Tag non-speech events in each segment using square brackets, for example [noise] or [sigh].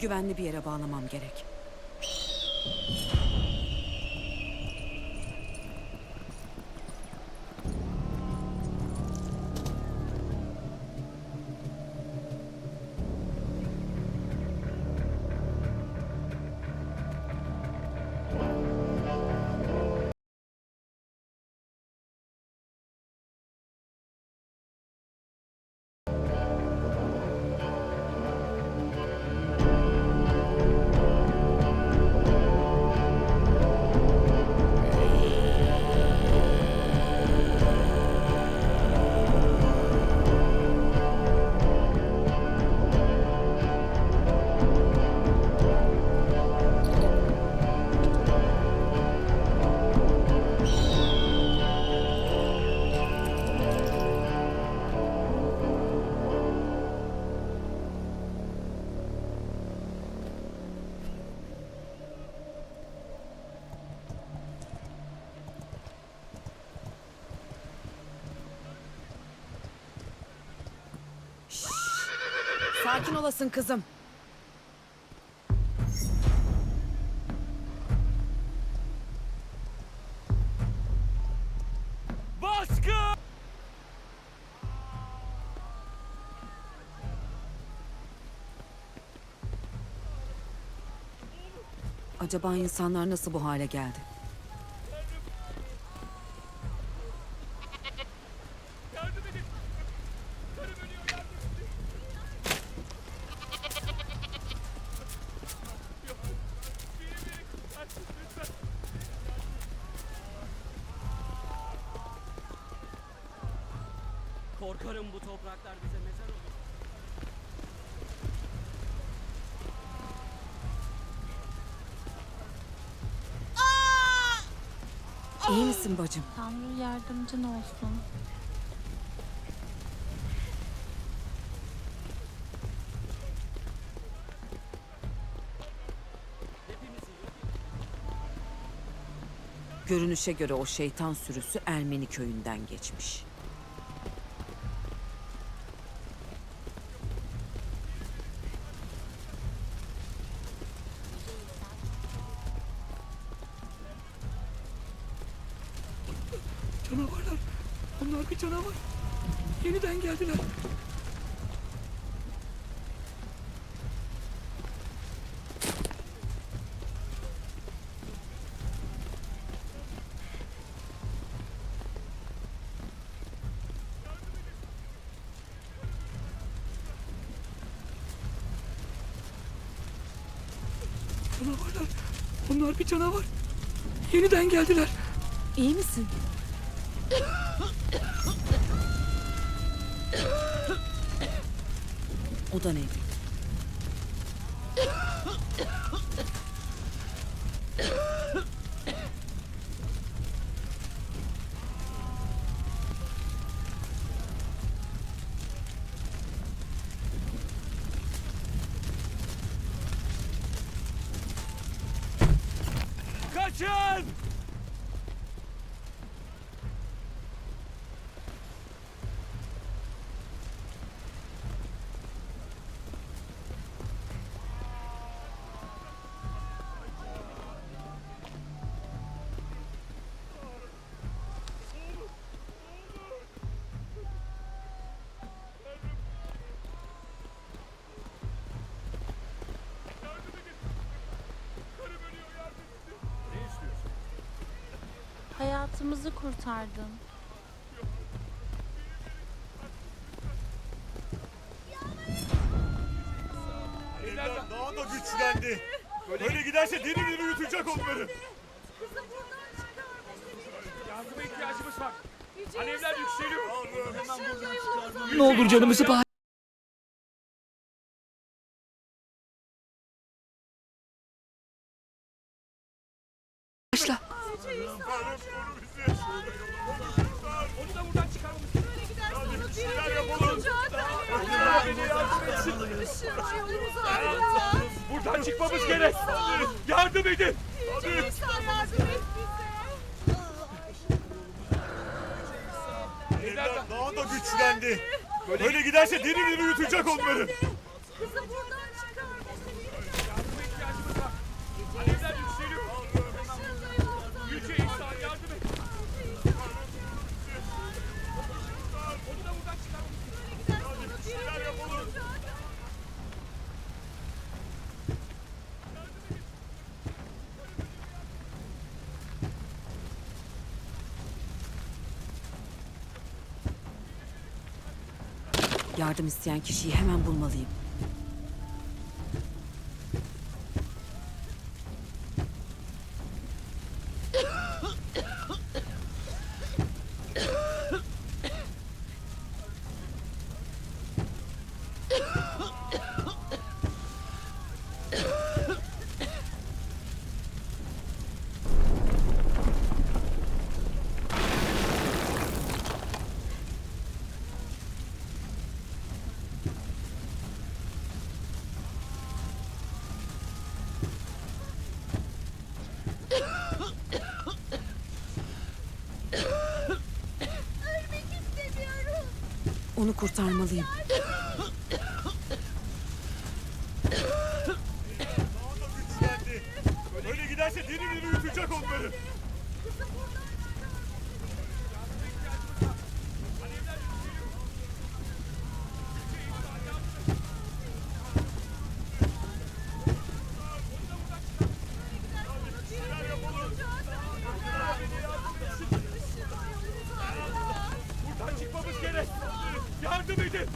Güvenli bir yere bağlamam gerek. Sakin olasın kızım. Baskı! Acaba insanlar nasıl bu hale geldi? Yardım edin! Karım ölüyor yardım edin! Yok. Biri biri kurtarsın lütfen. Korkarım bu topraklar bize mezar olur. İyi misin bacım? Tanrı yardımcın olsun. Görünüşe göre o şeytan sürüsü Ermeni köyünden geçmiş. Canavar. Yeniden geldiler. Canavarlar. Onlar bir canavar. Yeniden geldiler. İyi misin? [laughs] O da neydi? Hayatımızı kurtardın. Evler daha da güçlendi. Böyle giderse diri diri yutacak onları. Yardıma ihtiyacımız var. Alevler yükseliyor. Ne olur canımızı bağ... Onu da buradan çıkarmamız gerekiyor. Şeyler yapalım. Buradan çıkmamız gerek. Yardım edin. Evler daha da güçlendi. Böyle giderse diri diri yutacak onları. Yardım isteyen kişiyi hemen bulmalıyım. Onu kurtarmalıyım. Daha da güçlendi. Böyle giderse diri diri yutacak onları. Buradan çıkmamız gerek. Yardım edin.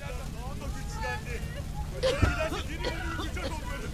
Daha da güçlendi. Böyle giderse diri diri yutacak onları.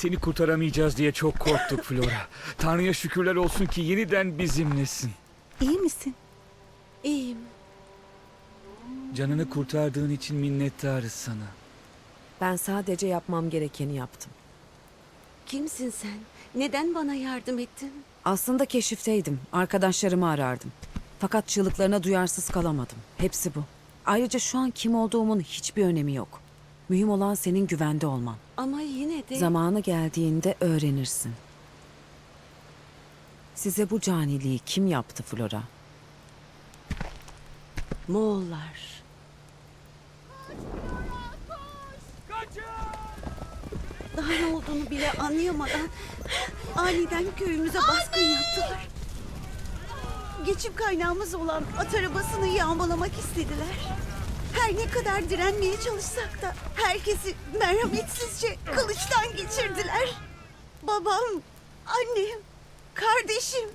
Seni kurtaramayacağız diye çok korktuk Flora. Tanrı'ya şükürler olsun ki yeniden bizimlesin. İyi misin? İyiyim. Canını kurtardığın için minnettarız sana. Ben sadece yapmam gerekeni yaptım. Kimsin sen? Neden bana yardım ettin? Aslında keşifteydim. Arkadaşlarımı arardım. Fakat çığlıklarına duyarsız kalamadım. Hepsi bu. Ayrıca şu an kim olduğumun hiçbir önemi yok. Mühim olan senin güvende olman. Ama yine de... Zamanı geldiğinde öğrenirsin. Size bu caniliği kim yaptı Flora? Moğollar. Daha ne olduğunu bile anlayamadan aniden köyümüze baskın yaptılar. Geçim kaynağımız olan at arabasını yağmalamak istediler. Her ne kadar direnmeye çalışsak da herkesi merhametsizce kılıçtan geçirdiler. Babam, annem, kardeşim.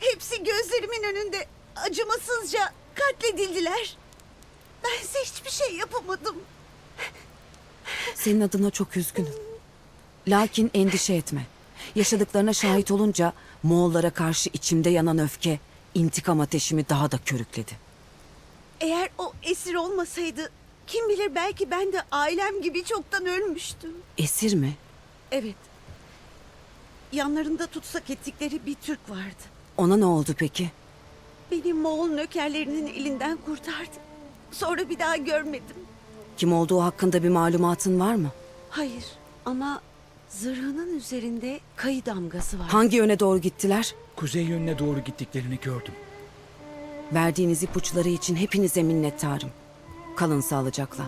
Hepsi gözlerimin önünde acımasızca katledildiler. Bense hiçbir şey yapamadım. Senin adına çok üzgünüm. Lakin endişe etme. Yaşadıklarına şahit olunca Moğollara karşı içimde yanan öfke, intikam ateşimi daha da körükledi. Eğer o esir olmasaydı kim bilir belki ben de ailem gibi çoktan ölmüştüm. Esir mi? Evet. Yanlarında tutsak ettikleri bir Türk vardı. Ona ne oldu peki? Beni Moğol nökerlerinin elinden kurtardı. Sonra bir daha görmedim. Kim olduğu hakkında bir malumatın var mı? Hayır ama zırhının üzerinde kayı damgası var. Hangi yöne doğru gittiler? Kuzey yönüne doğru gittiklerini gördüm. Verdiğiniz ipuçları için hepinize minnettarım. Kalın sağlıcakla.